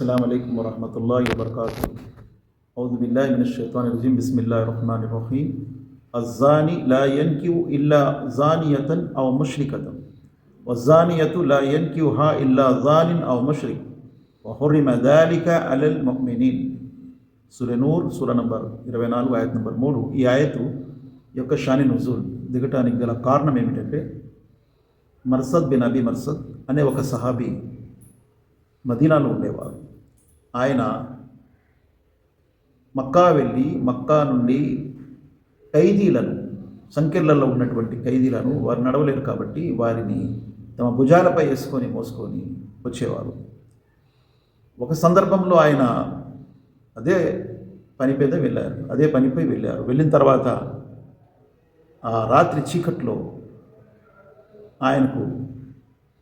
السلام عليكم ورحمة الله وبركاته أعوذ بالله من الشيطان الرجيم بسم الله الرحمن الرحيم الزاني لا ينكو إلا زانية أو مشركة والزانية لا ينكوها إلا زان أو مشرك وحرم ذلك على المؤمنين సూర్య నూర్ సూర number ఇరవై నాలుగు ఆయత్ నంబర్ మూడు ఈ ఆయతు యొక్క షాని నుజూల్ దిగటానికి గల కారణం ఏమిటంటే మర్సద్ బిన్ అబీ మర్సద్ అనే ఒక సహాబీ మదీనాలో ఉండేవారు ఆయన మక్కా వెళ్ళి మక్కా నుండి ఖైదీలను సంఖ్యలలో ఉన్నటువంటి ఖైదీలను వారు నడవలేరు కాబట్టి వారిని తమ భుజాలపై వేసుకొని మోసుకొని వచ్చేవారు. ఒక సందర్భంలో ఆయన అదే పని మీద వెళ్ళారు అదే పనిపై వెళ్ళారు. వెళ్ళిన తర్వాత ఆ రాత్రి చీకట్లో ఆయనకు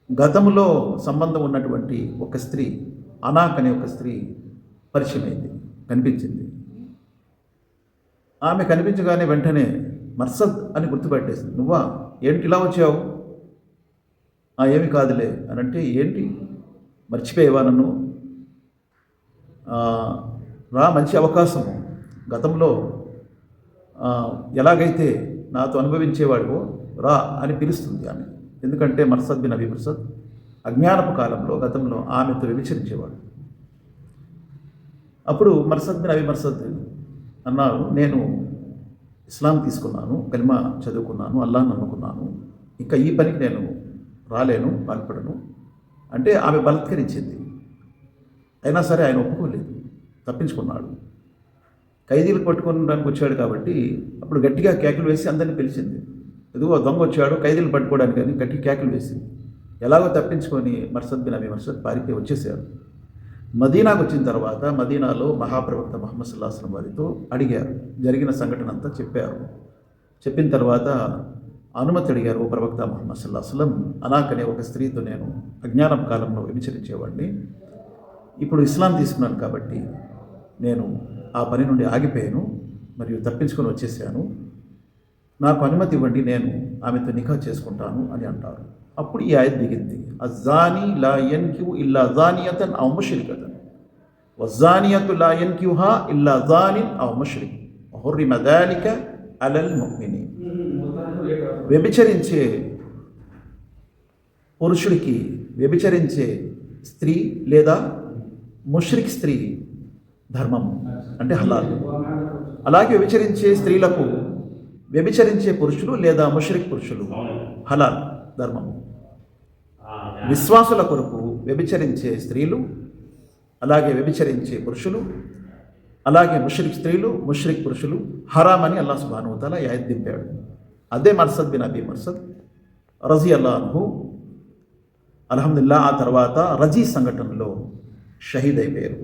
గతంలో సంబంధం ఉన్నటువంటి ఒక స్త్రీ అనాక్ అనే ఒక స్త్రీ పరిచయం అయింది కనిపించింది. ఆమె కనిపించగానే వెంటనే మర్సద్ అని గుర్తుపెట్టేసింది. నువ్వా? ఏంటి ఇలా వచ్చావు? "ఆ, ఏమి కాదులే. అని అంటే ఏంటి? మర్చిపోయేవా నన్ను? రా మంచి అవకాశం. గతంలో ఎలాగైతే నాతో అనుభవించేవాడివో రా అని పిలుస్తుంది ఆమె. ఎందుకంటే మర్సద్ బిన్ అబీ మర్సద్ అజ్ఞానపు కాలంలో గతంలో ఆమెతో వ్యభిచరించేవాడు అప్పుడు మర్సద్ బిన్ అవి మర్సద్ అన్నారు నేను ఇస్లాం తీసుకున్నాను కలిమా చదువుకున్నాను అల్లా నమ్ముకున్నాను. ఇంకా ఈ పనికి నేను రాలేను పాల్పడను అంటే ఆమె బలత్కరించింది. అయినా సరే ఆయన ఒప్పుకోలేదు తప్పించుకున్నాడు. ఖైదీలు పట్టుకోవడానికి వచ్చాడు కాబట్టి అప్పుడు గట్టిగా కేకలు వేసి అందరిని పిలిచింది. ఎదుగో దొంగ వచ్చాడు ఖైదీలు పట్టుకోవడానికి కానీ గట్టి కేకలు వేసింది. ఎలాగో తప్పించుకొని మర్సద్ బిన్ అబీ మర్సద్ పారిపోయి వచ్చేసారు. మదీనాకు వచ్చిన తర్వాత మదీనాలో మహాప్రవక్త మహమ్మద్ సుల్లాహం వారితో అడిగారు. జరిగిన సంఘటన అంతా చెప్పారు. చెప్పిన తర్వాత అనుమతి అడిగారు ఓ ప్రవక్త మహమ్మద్ సుల్లాహం అనాక్ ఒక స్త్రీతో నేను అజ్ఞానం కాలంలో వ్యభిచరించేవాడిని ఇప్పుడు ఇస్లాం తీసుకున్నాను కాబట్టి నేను ఆ పని నుండి ఆగిపోయాను మరియు తప్పించుకొని వచ్చేసాను. నాకు అనుమతి ఇవ్వండి నేను ఆమెతో నిఖా చేసుకుంటాను అని అంటారు. అప్పుడు ఈ ఆయత్ దిగింది. అజానీ లా యన్క్యు ఇల్లా జానియతన్ అవ ముష్రికతన్. వజానియతు లా యన్క్యుహా ఇల్లా జానిన్ అవ ముష్రిక్. హుర్రిమ దాలిక అలల్ ముక్మిని వ్యభిచరించే పురుషుడికి వ్యభిచరించే స్త్రీ లేదా ముష్రిక్ స్త్రీ ధర్మము అంటే హలాల్. అలాగే వ్యభిచరించే స్త్రీలకు వ్యభిచరించే పురుషులు లేదా ముష్రిక్ పురుషులు హలాల్. ధర్మము. విశ్వాసుల కొరకు వ్యభిచరించే స్త్రీలు అలాగే వ్యభిచరించే పురుషులు అలాగే ముష్రిక్ స్త్రీలు ముష్రిక్ పురుషులు హరామ్ అని అల్లా సుబానుతల యాద్ దింపాడు. అదే మర్సద్ బిన్ అబీ మర్సద్ రజీ అల్లాహు అల్హమ్దుల్లా ఆ తర్వాత రజీ సంఘటనలో షహీద్ అయిపోయారు